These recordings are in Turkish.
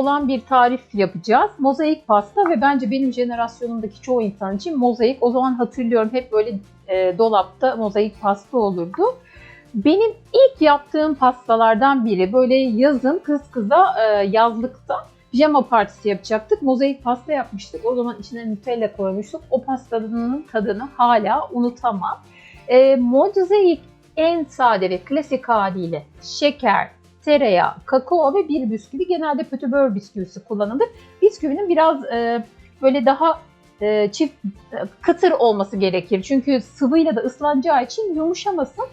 olan bir tarif yapacağız. Mozaik pasta ve bence benim jenerasyonumdaki çoğu insan için mozaik. O zaman hatırlıyorum hep böyle e, dolapta mozaik pasta olurdu. Benim ilk yaptığım pastalardan biri böyle yazın kız kıza e, yazlıkta pijama partisi yapacaktık. Mozaik pasta yapmıştık. O zaman içine Nutella koymuştuk. O pastanın tadını hala unutamam. E, mozaik en sade ve klasik haliyle şeker, tereyağı, kakao ve bir bisküvi. Genelde pötibör bisküvisi kullanılır. Bisküvinin biraz e, böyle daha e, çift e, kıtır olması gerekir. Çünkü sıvıyla da ıslanacağı için yumuşamasın.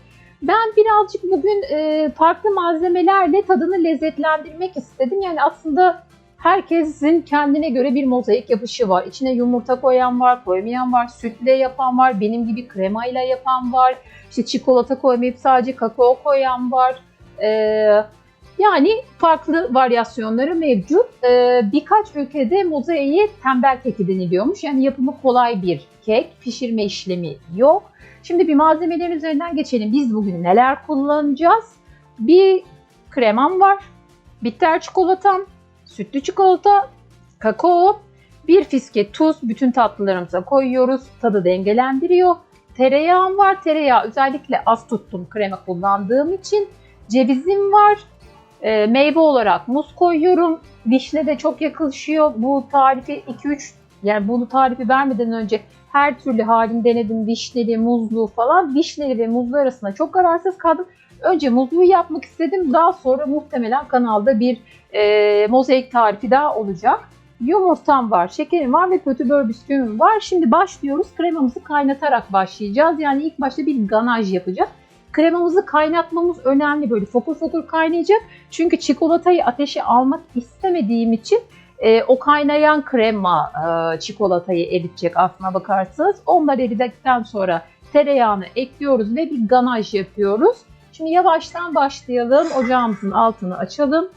Ben birazcık bugün e, farklı malzemelerle tadını lezzetlendirmek istedim. Yani aslında herkesin kendine göre bir mozaik yapışı var. İçine yumurta koyan var, koymayan var, sütle yapan var, benim gibi kremayla yapan var. İşte çikolata koymayıp sadece kakao koyan var. Ee, yani farklı varyasyonları mevcut. Ee, birkaç ülkede mozaiğe tembel keki deniliyormuş. Yani yapımı kolay bir kek, pişirme işlemi yok. Şimdi bir malzemelerin üzerinden geçelim. Biz bugün neler kullanacağız? Bir kremam var, bitter çikolatam, sütlü çikolata, kakao, bir fiske tuz bütün tatlılarımıza koyuyoruz. Tadı dengelendiriyor. Tereyağım var. Tereyağı özellikle az tuttum krema kullandığım için. Cevizim var. E, meyve olarak muz koyuyorum. Vişne de çok yakışıyor. Bu tarifi 2-3 yani bunu tarifi vermeden önce her türlü halini denedim. Vişneli, muzlu falan. Vişneli ve muzlu arasında çok kararsız kaldım. Önce muzluyu yapmak istedim. Daha sonra muhtemelen kanalda bir e, mozaik tarifi daha olacak. Yumurtam var, şekerim var ve kötübör bisküvim var. Şimdi başlıyoruz. Kremamızı kaynatarak başlayacağız. Yani ilk başta bir ganaj yapacağız. Kremamızı kaynatmamız önemli. Böyle fokur fokur kaynayacak. Çünkü çikolatayı ateşe almak istemediğim için e, o kaynayan krema e, çikolatayı eritecek aslına bakarsanız. Onlar eridikten sonra tereyağını ekliyoruz ve bir ganaj yapıyoruz. Şimdi yavaştan başlayalım. Ocağımızın altını açalım.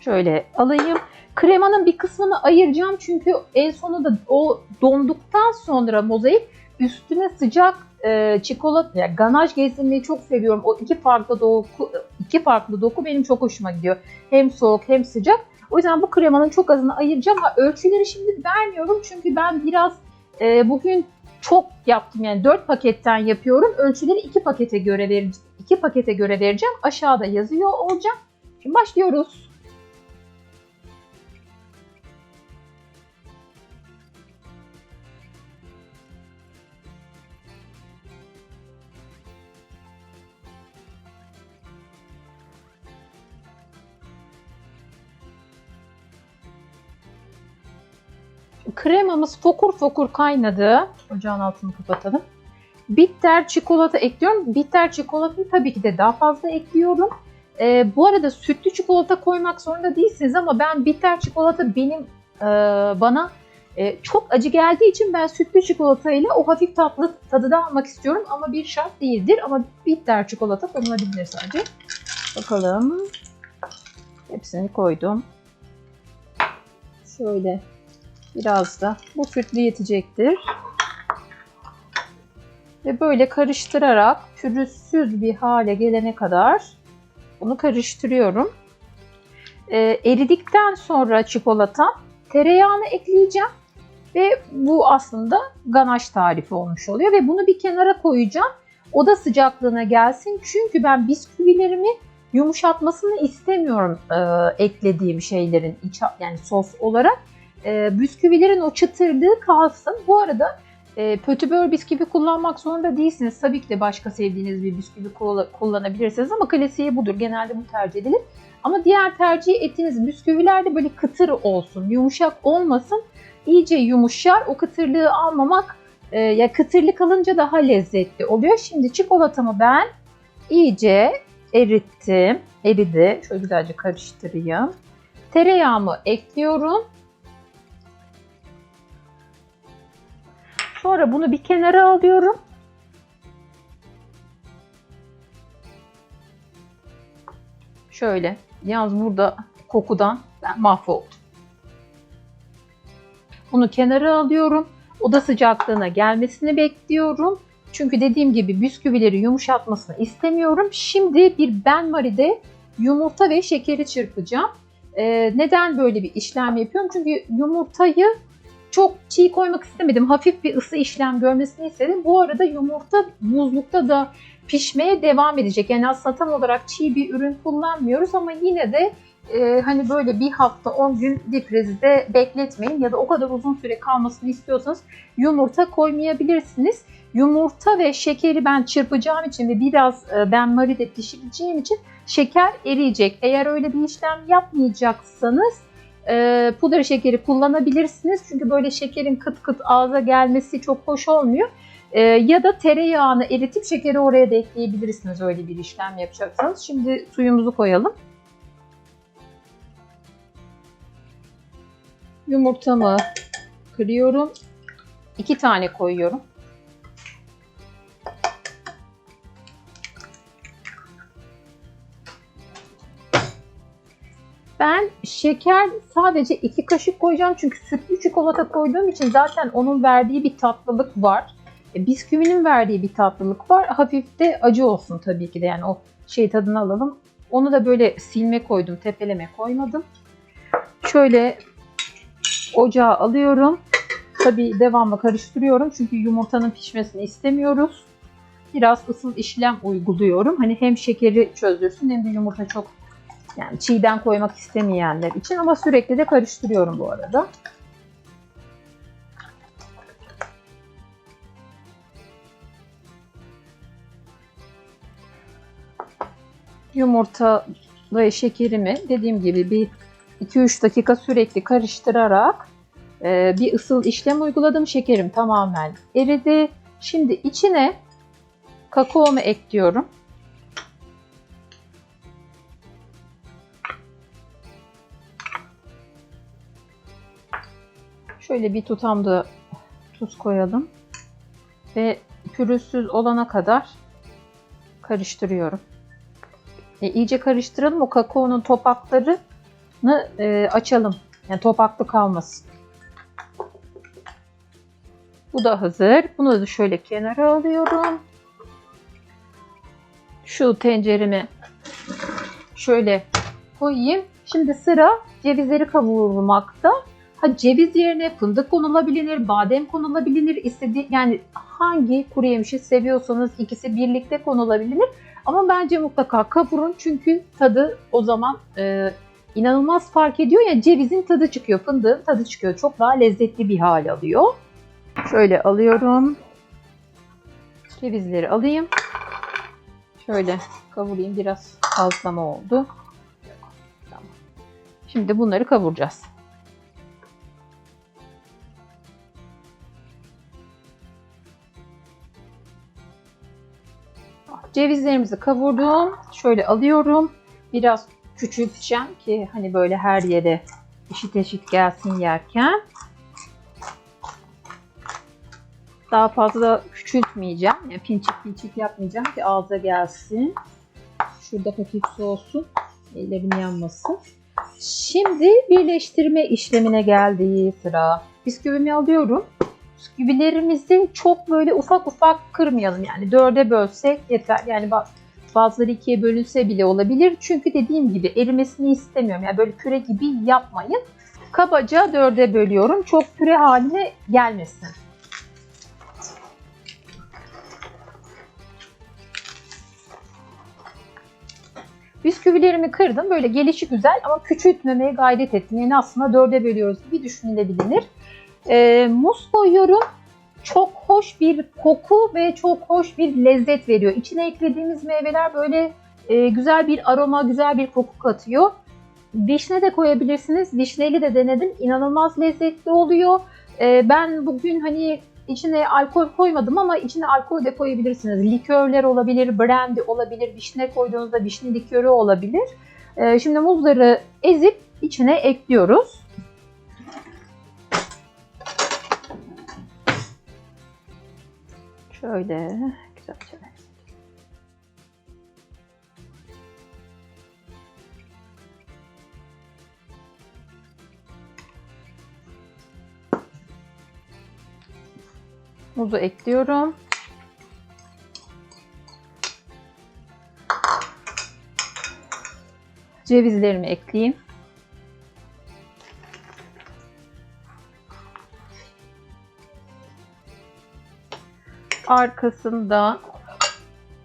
Şöyle alayım. Kremanın bir kısmını ayıracağım çünkü en sonunda o donduktan sonra mozaik üstüne sıcak e, çikolata, yani ganaj gezdirmeyi çok seviyorum. O iki farklı doku, iki farklı doku benim çok hoşuma gidiyor. Hem soğuk hem sıcak. O yüzden bu kremanın çok azını ayıracağım. Ha, ölçüleri şimdi vermiyorum çünkü ben biraz e, bugün çok yaptım yani 4 paketten yapıyorum. Ölçüleri 2 pakete göre vereceğim. 2 pakete göre vereceğim. Aşağıda yazıyor olacak. Şimdi başlıyoruz. Kremamız fokur fokur kaynadı. Ocağın altını kapatalım. Bitter çikolata ekliyorum. Bitter çikolatayı tabii ki de daha fazla ekliyorum. Ee, bu arada sütlü çikolata koymak zorunda değilsiniz ama ben bitter çikolata benim e, bana e, çok acı geldiği için ben sütlü çikolata ile o hafif tatlı tadı da almak istiyorum ama bir şart değildir ama bitter çikolata konulabilir sadece. Bakalım. Hepsini koydum. Şöyle Biraz da bu sütlü yetecektir. Ve böyle karıştırarak pürüzsüz bir hale gelene kadar bunu karıştırıyorum. Ee, eridikten sonra çikolata tereyağını ekleyeceğim. Ve bu aslında ganaj tarifi olmuş oluyor. Ve bunu bir kenara koyacağım. Oda sıcaklığına gelsin. Çünkü ben bisküvilerimi yumuşatmasını istemiyorum e, eklediğim şeylerin iç, yani sos olarak e, bisküvilerin o çıtırlığı kalsın. Bu arada e, pötibör bisküvi kullanmak zorunda değilsiniz. Tabii ki de başka sevdiğiniz bir bisküvi kullanabilirsiniz ama klasiği budur. Genelde bu tercih edilir. Ama diğer tercih ettiğiniz bisküviler de böyle kıtır olsun, yumuşak olmasın. İyice yumuşar. O kıtırlığı almamak e, ya kıtırlık alınca daha lezzetli oluyor. Şimdi çikolatamı ben iyice erittim. Eridi. Şöyle güzelce karıştırayım. Tereyağımı ekliyorum. Sonra bunu bir kenara alıyorum. Şöyle. Yalnız burada kokudan ben mahvoldum. Bunu kenara alıyorum. Oda sıcaklığına gelmesini bekliyorum. Çünkü dediğim gibi bisküvileri yumuşatmasını istemiyorum. Şimdi bir benmaride yumurta ve şekeri çırpacağım. Ee, neden böyle bir işlem yapıyorum? Çünkü yumurtayı çok çiğ koymak istemedim. Hafif bir ısı işlem görmesini istedim. Bu arada yumurta buzlukta da pişmeye devam edecek. Yani aslında tam olarak çiğ bir ürün kullanmıyoruz ama yine de e, hani böyle bir hafta 10 gün difrizde bekletmeyin ya da o kadar uzun süre kalmasını istiyorsanız yumurta koymayabilirsiniz. Yumurta ve şekeri ben çırpacağım için ve biraz e, ben maride pişireceğim için şeker eriyecek. Eğer öyle bir işlem yapmayacaksanız e, pudra şekeri kullanabilirsiniz. Çünkü böyle şekerin kıt kıt ağza gelmesi çok hoş olmuyor. E, ya da tereyağını eritip şekeri oraya da ekleyebilirsiniz öyle bir işlem yapacaksanız. Şimdi suyumuzu koyalım. Yumurtamı kırıyorum. İki tane koyuyorum. Ben şeker sadece iki kaşık koyacağım çünkü sütlü çikolata koyduğum için zaten onun verdiği bir tatlılık var. E, bisküvinin verdiği bir tatlılık var. Hafif de acı olsun tabii ki de yani o şey tadını alalım. Onu da böyle silme koydum, tepeleme koymadım. Şöyle ocağa alıyorum. Tabii devamlı karıştırıyorum çünkü yumurtanın pişmesini istemiyoruz. Biraz ısıl işlem uyguluyorum. Hani hem şekeri çözdürsün hem de yumurta çok yani çiğden koymak istemeyenler için ama sürekli de karıştırıyorum bu arada. Yumurta ve şekerimi dediğim gibi bir 2-3 dakika sürekli karıştırarak e, bir ısıl işlem uyguladım. Şekerim tamamen eridi. Şimdi içine kakaomu ekliyorum. Şöyle bir tutam da tuz koyalım. Ve pürüzsüz olana kadar karıştırıyorum. E, iyice karıştıralım. O kakaonun topaklarını e, açalım. Yani topaklı kalmasın. Bu da hazır. Bunu da şöyle kenara alıyorum. Şu tenceremi şöyle koyayım. Şimdi sıra cevizleri kavurmakta. Ha ceviz yerine fındık konulabilir, badem konulabilir. istediği yani hangi kuru yemişi seviyorsanız ikisi birlikte konulabilir. Ama bence mutlaka kavurun çünkü tadı o zaman e, inanılmaz fark ediyor. Yani cevizin tadı çıkıyor, fındığın tadı çıkıyor. Çok daha lezzetli bir hal alıyor. Şöyle alıyorum. Cevizleri alayım. Şöyle kavurayım. Biraz fazlama oldu. Şimdi bunları kavuracağız. Cevizlerimizi kavurdum. Şöyle alıyorum. Biraz küçülteceğim ki hani böyle her yere eşit eşit gelsin yerken. Daha fazla küçültmeyeceğim. Yani pinçik pinçik yapmayacağım ki ağza gelsin. Şurada hafif soğusun. Ellerim yanmasın. Şimdi birleştirme işlemine geldiği sıra. Bisküvimi alıyorum. Bisküvilerimizi çok böyle ufak ufak kırmayalım. Yani dörde bölsek yeter. Yani bazıları ikiye bölünse bile olabilir. Çünkü dediğim gibi erimesini istemiyorum. Yani böyle püre gibi yapmayın. Kabaca dörde bölüyorum. Çok püre haline gelmesin. Bisküvilerimi kırdım. Böyle gelişi güzel ama küçültmemeye gayret ettim. Yani aslında dörde bölüyoruz gibi düşünülebilir. E, muz koyuyorum. Çok hoş bir koku ve çok hoş bir lezzet veriyor. İçine eklediğimiz meyveler böyle e, güzel bir aroma, güzel bir koku katıyor. Vişne de koyabilirsiniz. Vişneli de denedim. İnanılmaz lezzetli oluyor. E, ben bugün hani içine alkol koymadım ama içine alkol de koyabilirsiniz. Likörler olabilir, brandy olabilir, vişne koyduğunuzda vişne likörü olabilir. E, şimdi muzları ezip içine ekliyoruz. Şöyle güzelce. Muzu ekliyorum. Cevizlerimi ekleyeyim. Arkasında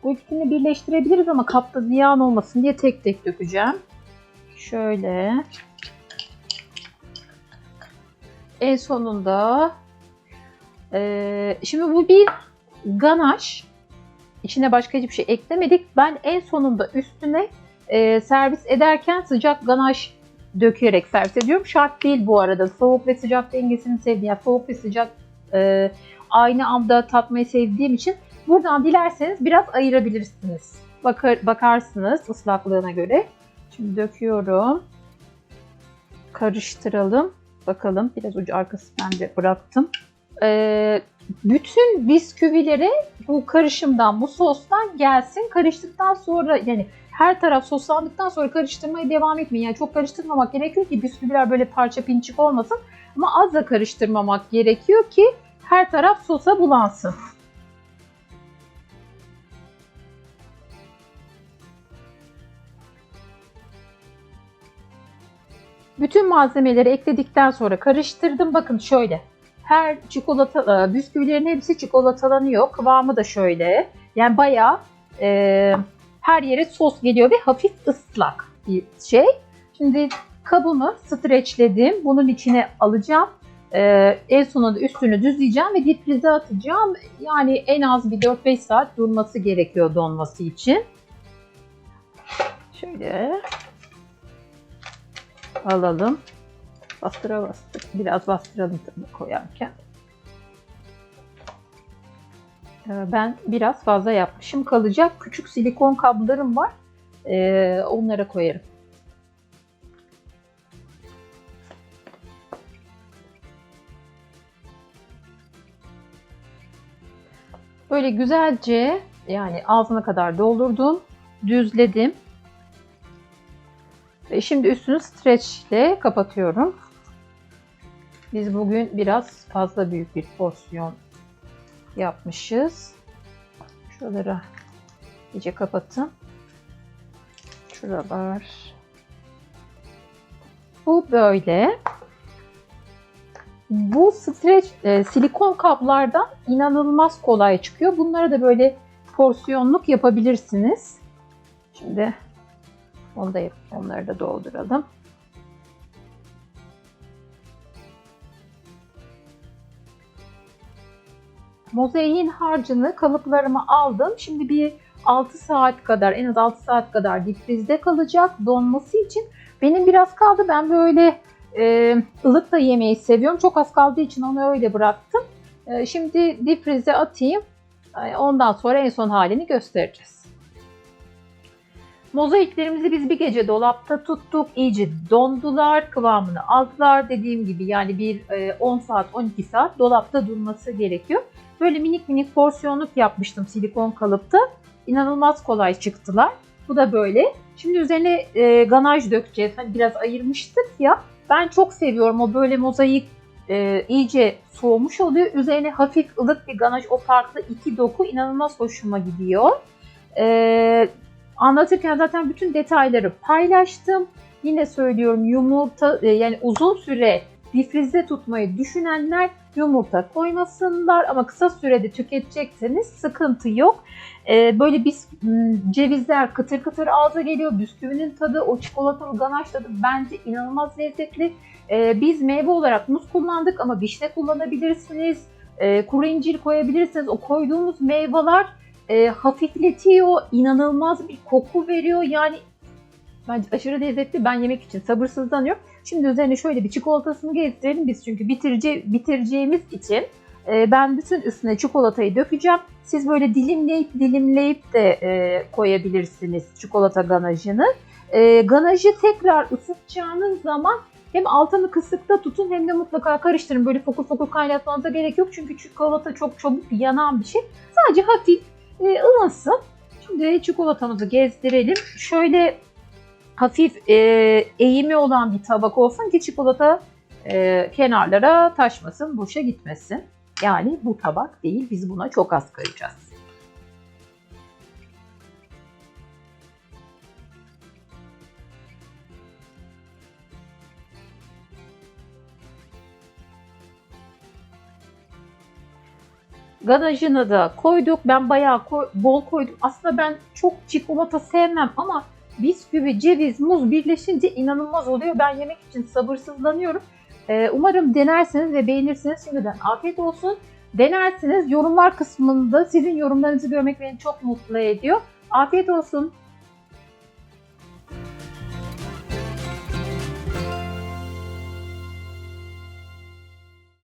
bu ikisini birleştirebiliriz ama kapta ziyan olmasın diye tek tek dökeceğim. Şöyle. En sonunda ee, şimdi bu bir ganaj. İçine başka hiçbir şey eklemedik. Ben en sonunda üstüne e, servis ederken sıcak ganaj dökerek servis ediyorum. Şart değil bu arada. Soğuk ve sıcak dengesini sevdiğim, yani soğuk ve sıcak e, aynı anda tatmayı sevdiğim için buradan dilerseniz biraz ayırabilirsiniz. Bakar, bakarsınız ıslaklığına göre. Şimdi döküyorum. Karıştıralım. Bakalım biraz ucu arkası ben de bıraktım. Ee, bütün bisküvileri bu karışımdan, bu sostan gelsin. Karıştıktan sonra yani her taraf soslandıktan sonra karıştırmaya devam etmeyin. Yani çok karıştırmamak gerekiyor ki bisküviler böyle parça pinçik olmasın. Ama az da karıştırmamak gerekiyor ki her taraf sosa bulansın. Bütün malzemeleri ekledikten sonra karıştırdım. Bakın şöyle. Her çikolata, e, bisküvilerin hepsi çikolatalanıyor. Kıvamı da şöyle. Yani bayağı e, her yere sos geliyor ve hafif ıslak bir şey. Şimdi kabımı streçledim. Bunun içine alacağım. Ee, en sonunda üstünü düzleyeceğim ve difrize atacağım. Yani en az bir 4-5 saat durması gerekiyor donması için. Şöyle alalım. Bastıra bastık. Biraz bastıralım tabii koyarken. Ee, ben biraz fazla yapmışım. Kalacak küçük silikon kablarım var. Ee, onlara koyarım. Böyle güzelce yani ağzına kadar doldurdum. Düzledim. Ve şimdi üstünü streçle kapatıyorum. Biz bugün biraz fazla büyük bir porsiyon yapmışız. Şuraları iyice kapatın. Şuralar. Bu böyle. Bu streç e, silikon kaplardan inanılmaz kolay çıkıyor. Bunları da böyle porsiyonluk yapabilirsiniz. Şimdi onu da onları da dolduralım. Mozaiğin harcını kalıplarıma aldım. Şimdi bir 6 saat kadar en az 6 saat kadar difrizde kalacak donması için. Benim biraz kaldı. Ben böyle e, ılık da yemeyi seviyorum. Çok az kaldığı için onu öyle bıraktım. E, şimdi difrize atayım. E, ondan sonra en son halini göstereceğiz. Mozaiklerimizi biz bir gece dolapta tuttuk. İyice dondular, kıvamını aldılar. Dediğim gibi yani bir 10 saat, 12 saat dolapta durması gerekiyor. Böyle minik minik porsiyonluk yapmıştım silikon kalıpta. İnanılmaz kolay çıktılar. Bu da böyle. Şimdi üzerine e, ganaj dökeceğiz. Hani biraz ayırmıştık ya. Ben çok seviyorum o böyle mozaik e, iyice soğumuş oluyor. Üzerine hafif ılık bir ganaj o farklı iki doku inanılmaz hoşuma gidiyor. E, anlatırken zaten bütün detayları paylaştım. Yine söylüyorum yumurta e, yani uzun süre difrizde tutmayı düşünenler yumurta koymasınlar ama kısa sürede tüketecekseniz sıkıntı yok. Ee, böyle biz cevizler kıtır kıtır ağza geliyor. Bisküvinin tadı, o çikolatalı ganaj tadı bence inanılmaz lezzetli. Ee, biz meyve olarak muz kullandık ama vişne kullanabilirsiniz. Ee, kuru incir koyabilirsiniz. O koyduğumuz meyveler e, hafifletiyor, inanılmaz bir koku veriyor. Yani bence aşırı lezzetli. Ben yemek için sabırsızlanıyorum. Şimdi üzerine şöyle bir çikolatasını gezdirelim biz çünkü bitirece, bitireceğimiz için e, ben bütün üstüne çikolatayı dökeceğim. Siz böyle dilimleyip dilimleyip de e, koyabilirsiniz çikolata ganajını. E, ganajı tekrar ısıtacağınız zaman hem altını kısıkta tutun hem de mutlaka karıştırın. Böyle fokur fokur kaynatmanıza gerek yok çünkü çikolata çok çabuk yanan bir şey. Sadece hafif e, ılınsın. Şimdi çikolatamızı gezdirelim. Şöyle hafif e, eğimi olan bir tabak olsun ki çikolata e, kenarlara taşmasın, boşa gitmesin. Yani bu tabak değil, biz buna çok az koyacağız. Ganajını da koyduk. Ben bayağı koy, bol koydum. Aslında ben çok çikolata sevmem ama bisküvi, ceviz, muz birleşince inanılmaz oluyor. Ben yemek için sabırsızlanıyorum. Ee, umarım denersiniz ve beğenirsiniz. Şimdiden afiyet olsun. Denersiniz. Yorumlar kısmında sizin yorumlarınızı görmek beni çok mutlu ediyor. Afiyet olsun.